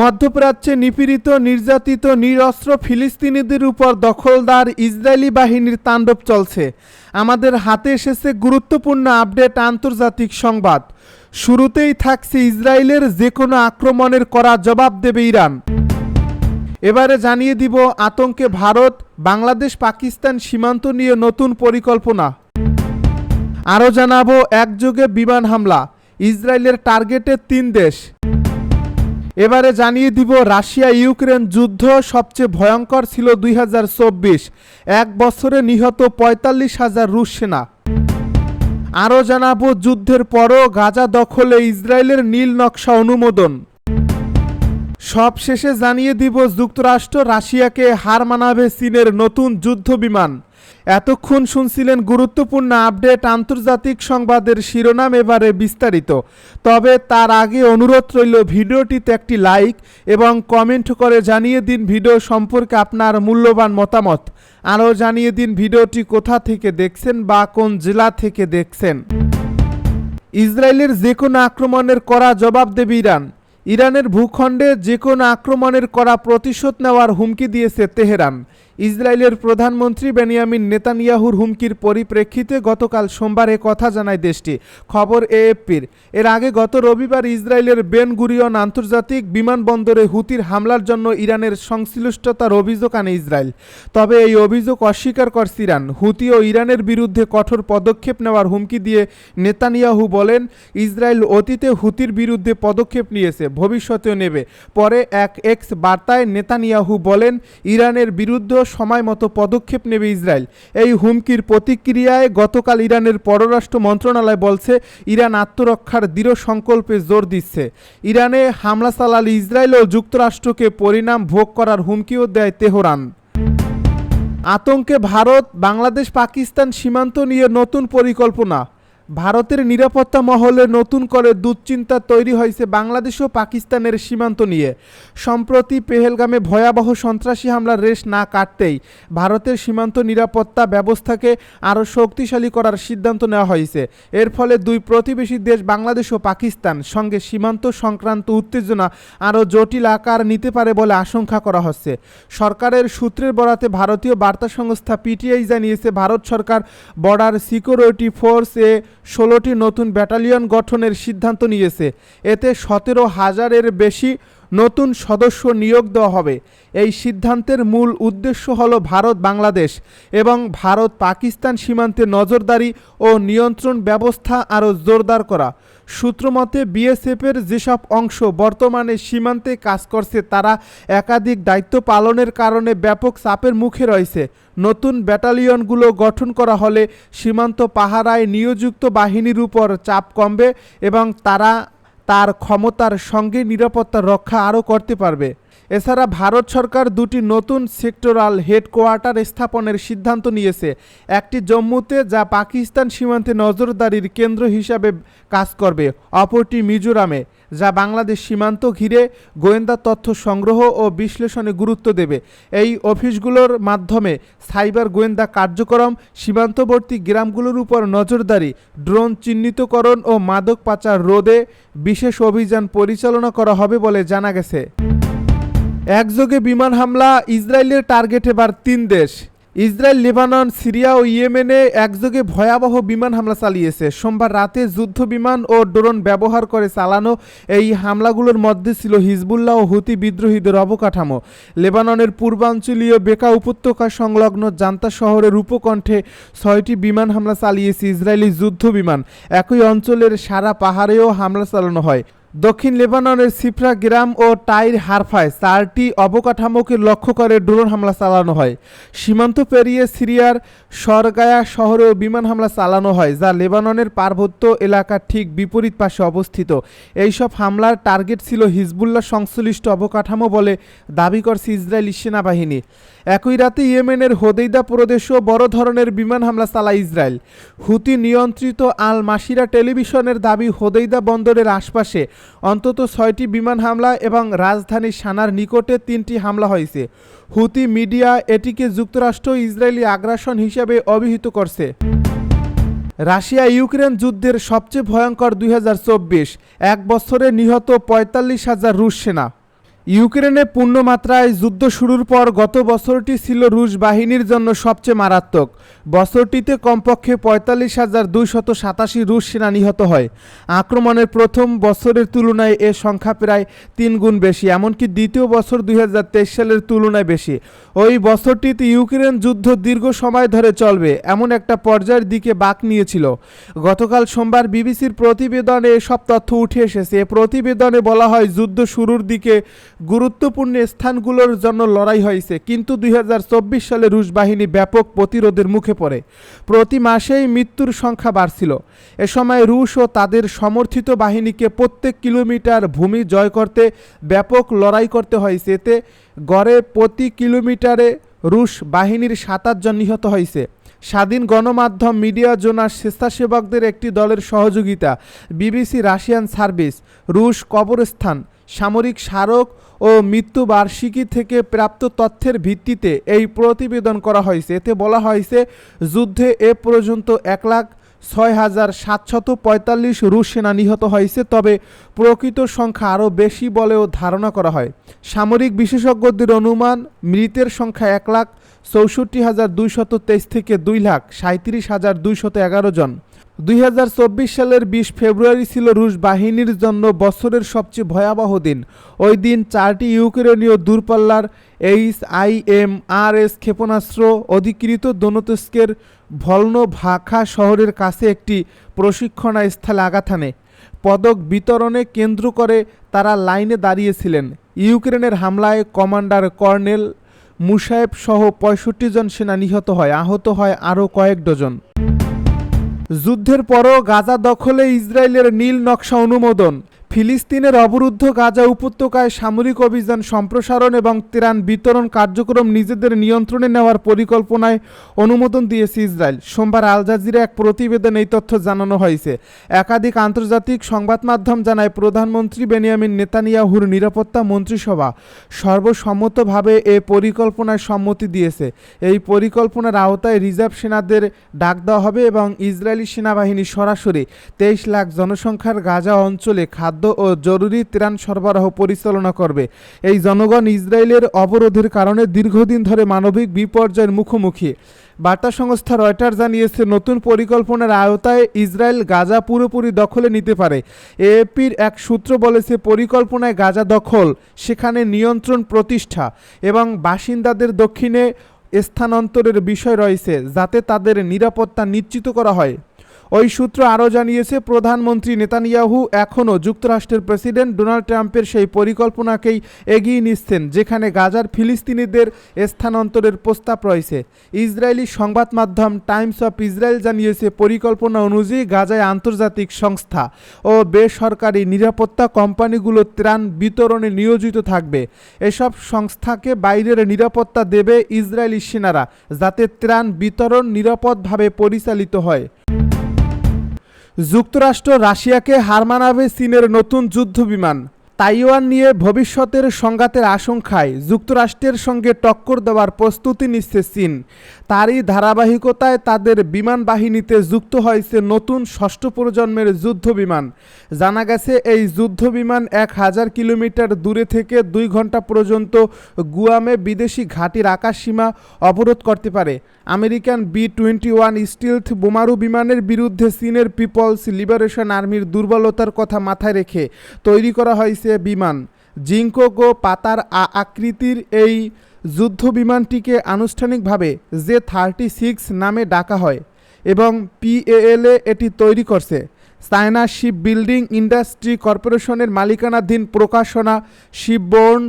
মধ্যপ্রাচ্যে নিপীড়িত, নির্যাতিত, নিরস্ত্র ফিলিস্তিনিদের উপর দখলদার ইসরায়েলি বাহিনীর তাণ্ডব চলছে। আমাদের হাতে এসেছে গুরুত্বপূর্ণ আপডেট আন্তর্জাতিক সংবাদ। শুরুতেই থাকছে ইসরায়েলের যে কোনো আক্রমণের করা জবাব দেবে ইরান। এবারে জানিয়ে দিব আতঙ্কে ভারত, বাংলাদেশ, পাকিস্তান সীমান্ত নিয়ে নতুন পরিকল্পনা। আরও জানাব একযোগে বিমান হামলা। ইসরায়েলের টার্গেটে তিন দেশ। এবারে জানিয়ে দিব, রাশিয়া ইউক্রেন যুদ্ধ সবচেয়ে ভয়ঙ্কর ছিল দুই এক বছরে নিহত পঁয়তাল্লিশ হাজার রুশ সেনা। আরও জানাব, যুদ্ধের পরও গাজা দখলে ইসরায়েলের নীল নকশা অনুমোদন। সব শেষে জানিয়ে দিব, যুক্তরাষ্ট্র রাশিয়াকে হার মানাবে চীনের নতুন যুদ্ধ বিমান এতক্ষণ শুনছিলেন গুরুত্বপূর্ণ আপডেট আন্তর্জাতিক সংবাদের শিরোনাম এবারে বিস্তারিত। তবে তার আগে অনুরোধ রইল ভিডিওটিতে একটি লাইক এবং কমেন্ট করে জানিয়ে দিন ভিডিও সম্পর্কে আপনার মূল্যবান মতামত। আরও জানিয়ে দিন ভিডিওটি কোথা থেকে দেখছেন বা কোন জেলা থেকে দেখছেন। ইসরায়েলের যে কোনো আক্রমণের করা জবাব দেবে ইরান। ইরানের ভূখণ্ডে যে কোনো আক্রমণের করা প্রতিশোধ নেওয়ার হুমকি দিয়েছে তেহরান। ইসরায়েলের প্রধানমন্ত্রী বেনিয়ামিন নেতানিয়াহুর হুমকির পরিপ্রেক্ষিতে গতকাল সোমবার কথা জানায় দেশটি। খবর এএফপির। এর আগে গত রবিবার ইসরায়েলের বেন গুরিয়ন আন্তর্জাতিক বিমানবন্দরে হুতির হামলার জন্য ইরানের সংশ্লিষ্টতার অভিযোগ আনে ইসরায়েল। তবে এই অভিযোগ অস্বীকার করছে ইরান। হুতি ও ইরানের বিরুদ্ধে কঠোর পদক্ষেপ নেওয়ার হুমকি দিয়ে নেতানিয়াহু বলেন, ইসরায়েল অতীতে হুতির বিরুদ্ধে পদক্ষেপ নিয়েছে। ভবিষ্যতেও নেবে। পরে এক এক্স বার্তায় নেতানিয়াহু বলেন, ইরানের বিরুদ্ধে সময় মতো পদক্ষেপ নেবে ইসরায়েল। এই হুমকির প্রতিক্রিয়ায় গতকাল ইরানের পররাষ্ট্র মন্ত্রণালয় বলছে, ইরান আত্মরক্ষার দৃঢ় সংকল্পে জোর দিচ্ছে। ইরানে হামলা চালালে ইসরায়েল ও যুক্তরাষ্ট্রকে পরিণাম ভোগ করার হুমকিও দেয় তেহরান। আতঙ্কে ভারত, বাংলাদেশ, পাকিস্তান সীমান্ত নিয়ে নতুন পরিকল্পনা। ভারতের নিরাপত্তা মহলে নতুন করে দুশ্চিন্তা তৈরি হয়েছে বাংলাদেশ ও পাকিস্তানের সীমান্ত নিয়ে। সম্প্রতি পেহেলগামে ভয়াবহ সন্ত্রাসী হামলার রেশ না কাটতেই ভারতের সীমান্ত নিরাপত্তা ব্যবস্থাকে আরও শক্তিশালী করার সিদ্ধান্ত নেওয়া হয়েছে। এর ফলে দুই প্রতিবেশী দেশ বাংলাদেশ ও পাকিস্তান সঙ্গে সীমান্ত সংক্রান্ত উত্তেজনা আরও জটিল আকার নিতে পারে বলে আশঙ্কা করা হচ্ছে। সরকারের সূত্রের বরাতে ভারতীয় বার্তা সংস্থা পিটিআই জানিয়েছে, ভারত সরকার বর্ডার সিকিউরিটি ফোর্স এ ষোলোটি নতুন ব্যাটালিয়ন গঠনের সিদ্ধান্ত নিয়েছে। এতে সতেরো হাজারের বেশি নতুন সদস্য নিয়োগ দেওয়া হবে। এই সিদ্ধান্তের মূল উদ্দেশ্য হল ভারত বাংলাদেশ এবং ভারত পাকিস্তান সীমান্তে নজরদারি ও নিয়ন্ত্রণ ব্যবস্থা আরও জোরদার করা। সূত্রমতে, বিএসএফের যেসব অংশ বর্তমানে সীমান্তে কাজ করছে, তারা একাধিক দায়িত্ব পালনের কারণে ব্যাপক চাপের মুখে রয়েছে। নতুন ব্যাটালিয়নগুলো গঠন করা হলে সীমান্ত পাহারায় নিয়োজিত বাহিনীর উপর চাপ কমবে এবং তারা তার ক্ষমতার সঙ্গে নিরাপত্তা রক্ষা আরও করতে পারবে। এছাড়া ভারত সরকার দুটি নতুন সেক্টরাল হেডকোয়ার্টার স্থাপনের সিদ্ধান্ত নিয়েছে। একটি জম্মুতে যা পাকিস্তান সীমান্তে নজরদারির কেন্দ্র হিসাবে কাজ করবে, অপরটি মিজোরামে। যা বাংলাদেশ সীমান্ত ঘিরে গোয়েন্দা তথ্য সংগ্রহ ও বিশ্লেষণে গুরুত্ব দেবে। এই অফিসগুলোর মাধ্যমে সাইবার গোয়েন্দা কার্যক্রম, সীমান্তবর্তী গ্রামগুলোর উপর নজরদারি, ড্রোন চিহ্নিতকরণ ও মাদক পাচার রোধে বিশেষ অভিযান পরিচালনা করা হবে বলে জানা গেছে। একযোগে বিমান হামলা ইসরায়েলের টার্গেট এবার তিন দেশ। ইসরায়েল, লেবানন, সিরিয়া ও ইয়েমেনে একযোগে ভয়াবহ বিমান হামলা চালিয়েছে। সোমবার রাতে যুদ্ধ বিমান ও ড্রোন ব্যবহার করে চালানো এই হামলাগুলোর মধ্যে ছিল হিজবুল্লাহ ও হুতি বিদ্রোহীদের অবকাঠামো। লেবাননের পূর্বাঞ্চলীয় বেকা উপত্যকা সংলগ্ন জান্তা শহরের উপকণ্ঠে ছয়টি বিমান হামলা চালিয়েছে ইসরায়েলি যুদ্ধ বিমান একই অঞ্চলের সারা পাহাড়েও হামলা চালানো হয়। দক্ষিণ লেবাননের সিফরা গ্রাম ও টাইর হারফায় চারটি অবকাঠামোকে লক্ষ্য করে ড্রোন হামলা চালানো হয়। সীমান্ত পেরিয়ে সিরিয়ার সরগায়া শহরেও বিমান হামলা চালানো হয়, যা লেবাননের পার্বত্য এলাকার ঠিক বিপরীত পাশে অবস্থিত। এইসব হামলার টার্গেট ছিল হিজবুল্লাহ সংশ্লিষ্ট অবকাঠামো বলে দাবি করছে ইসরায়েলি সেনাবাহিনী। একই রাতে ইয়েমেনের হোদেইদা প্রদেশেও বড় ধরনের বিমান হামলা চালায় ইসরায়েল। হুতি নিয়ন্ত্রিত আল মাসিরা টেলিভিশনের দাবি, হোদেইদা বন্দরের আশপাশে অন্তত ছয়টি বিমান হামলা এবং রাজধানী সানার নিকটে তিনটি হামলা হয়েছে। হুতি মিডিয়া এটিকে যুক্তরাষ্ট্র ইসরায়েলি আগ্রাসন হিসাবে অভিহিত করছে। রাশিয়া ইউক্রেন যুদ্ধের সবচেয়ে ভয়ঙ্কর দুই এক বছরে নিহত পঁয়তাল্লিশ হাজার রুশ সেনা। ইউক্রেনে পূর্ণমাত্রায় যুদ্ধ শুরুর পর গত বছরটি ছিল রুশ বাহিনীর জন্য সবচেয়ে মারাত্মক। বছরটিতে কমপক্ষে পঁয়তাল্লিশ হাজার দুইশত সাতাশি রুশ সেনা নিহত হয়। আক্রমণের প্রথম বছরের তুলনায় এ সংখ্যা প্রায় তিন গুণ বেশি, এমনকি দ্বিতীয় বছর দুই হাজার তেইশ সালের তুলনায় বেশি। ওই বছরটিতে ইউক্রেন যুদ্ধ দীর্ঘ সময় ধরে চলবে, এমন একটা পর্যায়ের দিকে বাক নিয়েছিল। গতকাল সোমবার বিবিসির প্রতিবেদনে এসব তথ্য উঠে এসেছে। এ প্রতিবেদনে বলা হয়, যুদ্ধ শুরুর দিকে গুরুত্বপূর্ণ স্থানগুলোর জন্য লড়াই হয়েছে, কিন্তু দুই হাজার চব্বিশ সালে রুশ বাহিনী ব্যাপক প্রতিরোধের মুখে পড়ে। প্রতি মাসেই মৃত্যুর সংখ্যা বাড়ছিল। এ সময় রুশ ও তাদের সমর্থিত বাহিনীকে প্রত্যেক কিলোমিটার ভূমি জয় করতে ব্যাপক লড়াই করতে হয়েছে। এতে গড়ে প্রতি কিলোমিটারে রুশ বাহিনীর সাতাশ জন নিহত হয়েছে। স্বাধীন গণমাধ্যম মিডিয়া জোনার স্বেচ্ছাসেবকদের একটি দলের সহযোগিতা, বিবিসি রাশিয়ান সার্ভিস, রুশ কবরস্থান সামরিক স্মারক ও মৃত্যুবার্ষিকী থেকে প্রাপ্ত তথ্যের ভিত্তিতে এই প্রতিবেদন করা হয়েছে। এতে বলা হয়েছে, যুদ্ধে এ পর্যন্ত এক লাখ ছয় হাজার সাতশত পঁয়তাল্লিশ রুশ সেনা নিহত হয়েছে, তবে প্রকৃত সংখ্যা আরও বেশি বলেও ধারণা করা হয়। সামরিক বিশেষজ্ঞদের অনুমান, মৃতের সংখ্যা এক লাখ চৌষট্টি হাজার দুইশত তেইশ থেকে দুই লাখ সাঁত্রিশ হাজার দুইশত এগারো জন। দুই হাজার চব্বিশ সালের বিশ ফেব্রুয়ারি ছিল রুশ বাহিনীর জন্য বছরের সবচেয়ে ভয়াবহ দিন। ওই দিন চারটি ইউক্রেনীয় দূরপাল্লার H I M A R ক্ষেপণাস্ত্র অধিকৃত দোনতস্কের ভলন ভাখা শহরের কাছে একটি প্রশিক্ষণস্থলে আঘাত হানে। পদক বিতরণে কেন্দ্র করে তারা লাইনে দাঁড়িয়েছিলেন। ইউক্রেনের হামলায় কমান্ডার কর্নেল মুসায়েব সহ পঁয়ষট্টি জন সেনা নিহত হয়, আহত হয় আরও কয়েক ডজন। যুদ্ধের পরও গাজা দখলে ইসরায়েলের নীল নকশা অনুমোদন। ফিলিস্তিনের অবরুদ্ধ গাজা উপত্যকায় সামরিক অভিযান সম্প্রসারণ এবং ত্রাণ বিতরণ কার্যক্রম নিজেদের নিয়ন্ত্রণে নেওয়ার পরিকল্পনায় অনুমোদন দিয়েছে ইসরায়েল। সোমবার আল জাজিরা এক প্রতিবেদন এই তথ্য জানানো হয়েছে। একাধিক আন্তর্জাতিক সংবাদ মাধ্যম জানায়, প্রধানমন্ত্রী বেনিয়ামিন নেতানিয়াহুর নিরাপত্তা মন্ত্রিসভা সর্বসম্মতভাবে এ পরিকল্পনায় সম্মতি দিয়েছে। এই পরিকল্পনার আওতায় রিজার্ভ সেনাদের ডাক দেওয়া হবে এবং ইসরায়েলি সেনাবাহিনী সরাসরি তেইশ লাখ জনসংখ্যার গাজা অঞ্চলে খাদ্য ও জরুরি ত্রাণ সরবরাহ পরিচালনা করবে। এই জনগণ ইসরায়েলের অবরোধের কারণে দীর্ঘদিন ধরে মানবিক বিপর্যয়ের মুখোমুখি। বার্তা সংস্থা রয়টার জানিয়েছে, নতুন পরিকল্পনার আওতায় ইসরায়েল গাজা পুরোপুরি দখলে নিতে পারে। এএপির এক সূত্র বলেছে, পরিকল্পনায় গাজা দখল, সেখানে নিয়ন্ত্রণ প্রতিষ্ঠা এবং বাসিন্দাদের দক্ষিণে স্থানান্তরের বিষয় রয়েছে, যাতে তাদের নিরাপত্তা নিশ্চিত করা হয়। ওই সূত্র আরও জানিয়েছে, প্রধানমন্ত্রী নেতানিয়াহু এখনও যুক্তরাষ্ট্রের প্রেসিডেন্ট ডোনাল্ড ট্রাম্পের সেই পরিকল্পনাকেই এগিয়ে নিচ্ছেন, যেখানে গাজার ফিলিস্তিনিদের স্থানান্তরের প্রস্তাব রয়েছে। ইসরায়েলি সংবাদ মাধ্যম টাইমস অফ ইসরায়েল জানিয়েছে, পরিকল্পনা অনুযায়ী গাজায় আন্তর্জাতিক সংস্থা ও বেসরকারি নিরাপত্তা কোম্পানিগুলো ত্রাণ বিতরণে নিয়োজিত থাকবে। এসব সংস্থাকে বাইরের নিরাপত্তা দেবে ইসরায়েলি সেনারা, যাতে ত্রাণ বিতরণ নিরাপদভাবে পরিচালিত হয়। যুক্তরাষ্ট্র রাশিয়াকে হার মানাবে চীনের নতুন যুদ্ধ বিমান তাইওয়ান নিয়ে ভবিষ্যতের সংঘাতের আশঙ্কায় যুক্তরাষ্ট্রের সঙ্গে টক্কর দেওয়ার প্রস্তুতি নিচ্ছে চীন। তারই ধারাবাহিকতায় তাদের বিমান বাহিনীতে যুক্ত হয়েছে নতুন ষষ্ঠ প্রজন্মের যুদ্ধ বিমান জানা গেছে, এই যুদ্ধ বিমান এক হাজার কিলোমিটার দূরে থেকে দুই ঘণ্টা পর্যন্ত গুয়ামে বিদেশি ঘাঁটির আকাশসীমা অবরোধ করতে পারে। American B twenty one stealth বোমারু বিমানের বিরুদ্ধে চীনের পিপলস লিবারেশন আর্মির দুর্বলতার কথা মাথায় রেখে তৈরি করা হয়েছে বিমান। জিঙ্কোগো পাতার আকৃতির এই যুদ্ধ বিমানটিকে আনুষ্ঠানিকভাবে জে থার্টি সিক্স নামে ডাকা হয় এবং পিএএলএ এটি তৈরি করছে। চায়না শিপ বিল্ডিং ইন্ডাস্ট্রি কর্পোরেশনের মালিকানাধীন প্রকাশনা শিপবোর্ন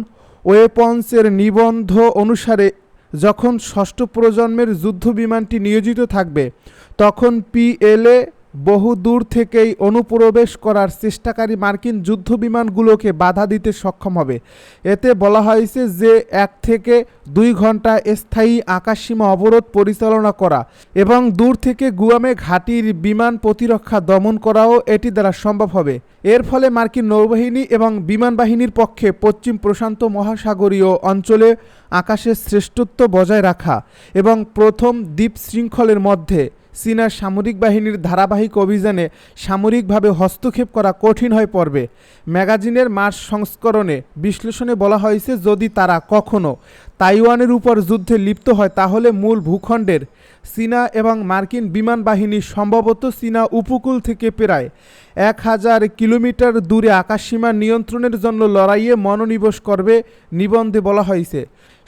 ওয়েপন্সের নিবন্ধ অনুসারে যখন ষষ্ঠ প্রজন্মের যুদ্ধ বিমানটি নিয়োজিত থাকবে তখন পিএলএ বহু দূর থেকেই অনুপ্রবেশ করার চেষ্টাকারী মার্কিন যুদ্ধ বিমানগুলোকে বাধা দিতে সক্ষম হবে। এতে বলা হয়েছে যে, এক থেকে দুই ঘণ্টা স্থায়ী আকাশসীমা অবরোধ পরিচালনা করা এবং দূর থেকে গুয়ামে ঘাঁটির বিমান প্রতিরক্ষা দমন করাও এটি দ্বারা সম্ভব হবে। এর ফলে মার্কিন নৌবাহিনী এবং বিমান বাহিনীর পক্ষে পশ্চিম প্রশান্ত মহাসাগরীয় অঞ্চলে আকাশের শ্রেষ্ঠত্ব বজায় রাখা এবং প্রথম দ্বীপ শৃঙ্খলের মধ্যে চীনা সামরিক বাহিনীর ধারাবাহিক অভিযানে সামরিকভাবে হস্তক্ষেপ করা কঠিন হয়ে পড়বে ম্যাগাজিনের মার্চ সংস্করণে বিশ্লেষণে বলা হয়েছে, যদি তারা কখনো তাইওয়ানের উপর যুদ্ধে লিপ্ত হয়, তাহলে মূল ভূখণ্ডের চীনা এবং মার্কিন বিমান বাহিনী সম্ভবত চীনা উপকূল থেকে প্রায় এক হাজার কিলোমিটার দূরে আকাশসীমা নিয়ন্ত্রণের জন্য লড়াইয়ে মনোনিবেশ করবে নিবন্ধে বলা হয়েছে।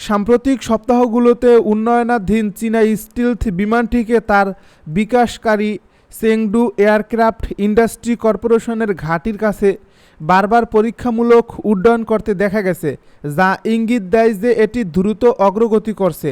সাম্প্রতিক সপ্তাহগুলোতে উন্নয়নাধীন চীনা স্টিলথ বিমানটিকে তার বিকাশকারী সেংডু এয়ারক্রাফট ইন্ডাস্ট্রি কর্পোরেশনের ঘাটির কাছে বারবার পরীক্ষামূলক উড্ডয়ন করতে দেখা গেছে, যা ইঙ্গিত দেয় যে এটি দ্রুত অগ্রগতি করছে।